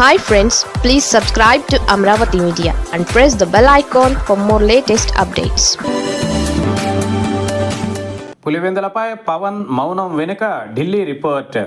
Hi friends please subscribe to Amaravati media and press the bell icon for more latest updates పులివెందులపై Pawan మౌనం వెనుక Delhi report.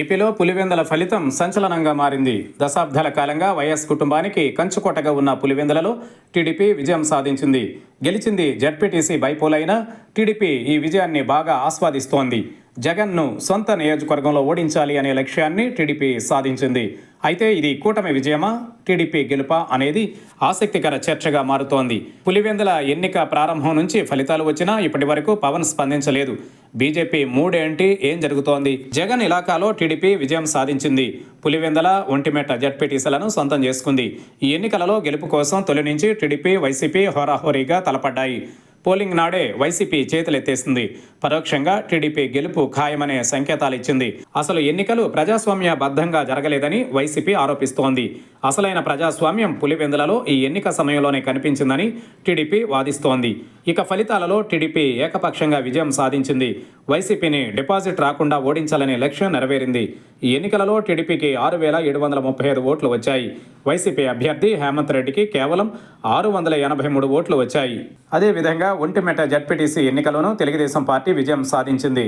ఏపీలో పులివెందుల ఫలితం సంచలనంగా మారింది. దశాబ్దాల కాలంగా వైఎస్ కుటుంబానికి కంచుకోటగా ఉన్న పులివెందులలో టీడీపీ విజయం సాధించింది. గెలిచింది జడ్పీటీసీ బైపోలైన టీడీపీ ఈ విజయాన్ని బాగా ఆస్వాదిస్తోంది. జగన్ను సొంత నియోజకవర్గంలో ఓడించాలి అనే లక్ష్యాన్ని టీడీపీ సాధించింది. అయితే ఇది కూటమి విజయమా? టీడీపీ గెలుపా అనేది ఆసక్తికర చర్చగా మారుతోంది. పులివెందుల ఎన్నిక ప్రారంభం నుంచి ఫలితాలు వచ్చినా ఇప్పటి వరకు పవన్ స్పందించలేదు. బీజేపీ మూడేంటి? ఏం జరుగుతోంది? జగన్ ఇలాకాలో టీడీపీ విజయం సాధించింది. పులివెందల ఒంటిమేట జడ్పీటీసీలను సొంతం చేసుకుంది. ఈ ఎన్నికలలో గెలుపు కోసం తొలి నుంచి టీడీపీ వైసీపీ హోరాహోరీగా తలపడ్డాయి. పోలింగ్ నాడే వైసీపీ చేతులెత్తేసింది. పరోక్షంగా టీడీపీ గెలుపు ఖాయమనే సంకేతాలు ఇచ్చింది. అసలు ఎన్నికలు ప్రజాస్వామ్య బద్ధంగా జరగలేదని వైసీపీ ఆరోపిస్తోంది. అసలైన ప్రజాస్వామ్యం పులివెందులలో ఈ ఎన్నిక సమయంలోనే కనిపించిందని టీడీపీ వాదిస్తోంది. ఇక ఫలితాలలో టీడీపీ ఏకపక్షంగా విజయం సాధించింది. వైసీపీని డిపాజిట్ రాకుండా ఓడించాలనే లక్ష్యం నెరవేరింది. ఈ ఎన్నికలలో టీడీపీకి ఆరు వేల ఏడు వందల ముప్పై ఐదు ఓట్లు వచ్చాయి. వైసీపీ అభ్యర్థి హేమంత్ రెడ్డికి కేవలం ఆరు వందల ఎనభై మూడు ఓట్లు వచ్చాయి. అదేవిధంగా ఒంటిమెట జడ్పీటీసీ ఎన్నికలోనూ తెలుగుదేశం పార్టీ విజయం సాధించింది.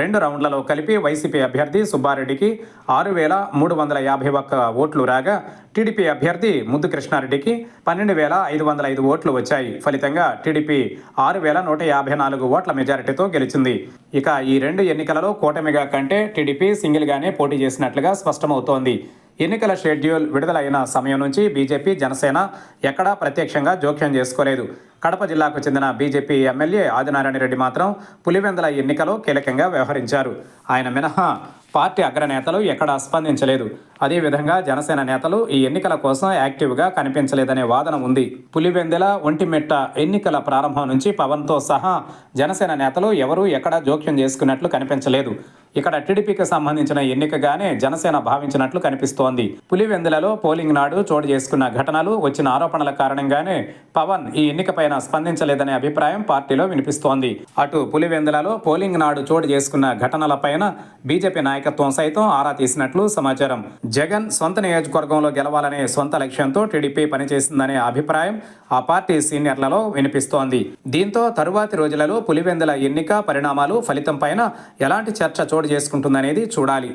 రెండు రౌండ్లలో కలిపి వైసీపీ అభ్యర్థి సుబ్బారెడ్డికి ఆరు వేల మూడు వందల యాభై ఒక్క ఓట్లు రాగా టీడీపీ అభ్యర్థి ముద్దు కృష్ణారెడ్డికి పన్నెండు వేల ఐదు వందల ఐదు ఓట్లు వచ్చాయి. ఫలితంగా టీడీపీ ఆరు వేల నూట యాభై నాలుగు ఓట్ల మెజారిటీతో గెలిచింది. ఇక ఈ రెండు ఎన్నికలలో కూటమిగా కంటే టీడీపీ సింగిల్గానే పోటీ చేసినట్లుగా స్పష్టమవుతోంది. ఎన్నికల షెడ్యూల్ విడుదలైన సమయం నుంచి బీజేపీ జనసేన ఎక్కడా ప్రత్యక్షంగా జోక్యం చేసుకోలేదు. కడప జిల్లాకు చెందిన బీజేపీ ఎమ్మెల్యే ఆదినారాయణ రెడ్డి మాత్రం పులివెందుల ఎన్నికలో కీలకంగా వ్యవహరించారు. ఆయన మినహా పార్టీ అగ్రనేతలు ఎక్కడా స్పందించలేదు. అదేవిధంగా జనసేన నేతలు ఈ ఎన్నికల కోసం యాక్టివ్గా కనిపించలేదనే వాదన ఉంది. పులివెందెల ఒంటిమెట్ట ఎన్నికల ప్రారంభం నుంచి పవన్తో సహా జనసేన నేతలు ఎవరూ ఎక్కడా జోక్యం చేసుకున్నట్లు కనిపించలేదు. ఇక్కడ టీడీపీకి సంబంధించిన ఎన్నికగానే జనసేన భావించినట్లు కనిపిస్తోంది. పులివెందులలో పోలింగ్ నాడు చోటు చేసుకున్న ఘటనలు వచ్చిన ఆరోపణల కారణంగానే పవన్ ఈ ఎన్నికపైన స్పందించలేదనే అభిప్రాయం పార్టీలో వినిపిస్తోంది. అటు పులివెందులలో పోలింగ్ నాడు చోటు చేసుకున్న ఘటనలపైన బీజేపీ నాయకత్వం సైతం ఆరా తీసినట్లు సమాచారం. జగన్ సొంత నియోజకవర్గంలో గెలవాలనే సొంత లక్ష్యంతో టీడీపీ పనిచేసిందనే అభిప్రాయం ఆ పార్టీ సీనియర్లలో వినిపిస్తోంది. దీంతో తరువాతి రోజులలో పులివెందుల ఎన్నిక పరిణామాలు ఫలితం పైన ఎలాంటి చర్చ చోటు చేసుకుంటుందనేది చూడాలి.